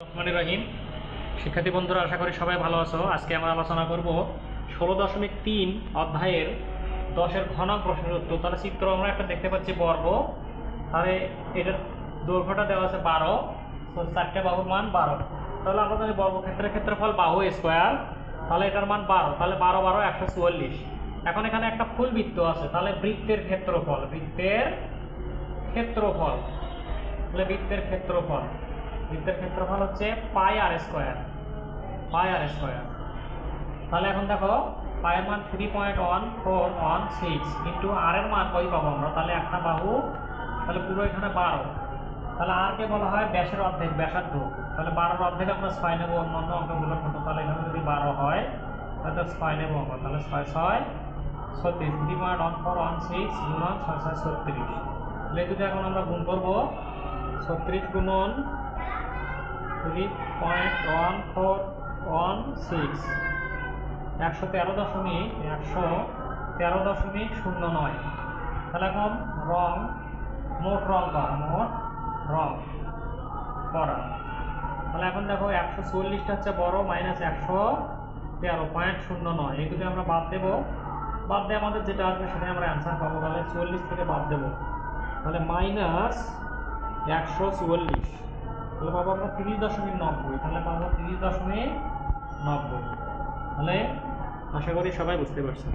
রহমানির রহিম। শিক্ষার্থী বন্ধুরা, আশা করি সবাই ভালো আছো। আজকে আমরা আলোচনা করব ষোলো দশমিক তিন অধ্যায়ের দশের ঘন প্রশ্নের উত্তর। তাহলে চিত্র আমরা একটা দেখতে পাচ্ছি, বর্গ। তাহলে এটার দৈর্ঘ্যটা দেওয়া আছে বারো। চারটে বাহুর মান বারো। তাহলে আমরা জানি বর্গক্ষেত্রের ক্ষেত্রফল বাহু স্কোয়ার তাহলে এটার মান বারো। তাহলে বারো বারো, একশো চুয়াল্লিশ। এখন এখানে একটা ফুল বৃত্ত আছে। তাহলে বৃত্তের ক্ষেত্রফল বৃত্তের ক্ষেত্রফল। তাহলে বৃত্তের ক্ষেত্রফল। বৃত্তের ক্ষেত্রফল হচ্ছে পাই আর স্কোয়ার। পাই আর স্কোয়ার। তাহলে এখন দেখো পায়ের মান three point one four one six কিন্তু আর এর মান কই পাবো আমরা? তাহলে একটা বাহু, তাহলে পুরো এখানে বারো। তাহলে আর কে বলা হয় ব্যাসের অর্ধেক, ব্যাসার্ধ। তাহলে বারোর অর্ধেক আমরা ছয় নেব অন্য অন্য অঙ্কগুলোর মতো তাহলে এখানে যদি বারো হয়, তাহলে তো ছয় নেব আমরা। তাহলে ছয় ছয়, ছত্রিশ। Three point one four one six গুণন ছয় ছয়, ছত্রিশ। তাহলে যদি এখন আমরা গুণ করব, ছত্রিশ গুণন three point one four one six একশো তেরো দশমিক একশো তেরো দশমিক শূন্য নয়। তাহলে এখন রং, মোট রং করা মোট রং করা। তাহলে এখন দেখো একশো চল্লিশটা হচ্ছে বড় মাইনাস একশো তেরো পয়েন্ট শূন্য নয়। দুটো আমরা বাদ দেবো। বাদ দিয়ে আমাদের যেটা আসবে সেটাই আমরা অ্যান্সার পাবো। তাহলে চল্লিশ থেকে বাদ দেবো। তাহলে মাইনাস একশো চুয়াল্লিশ তাহলে পাবো আমরা তিরিশ দশমিক নব্বই, তাহলে পাবো তিরিশ দশমিক নব্বই। তাহলে আশা করি সবাই বুঝতে পারছেন।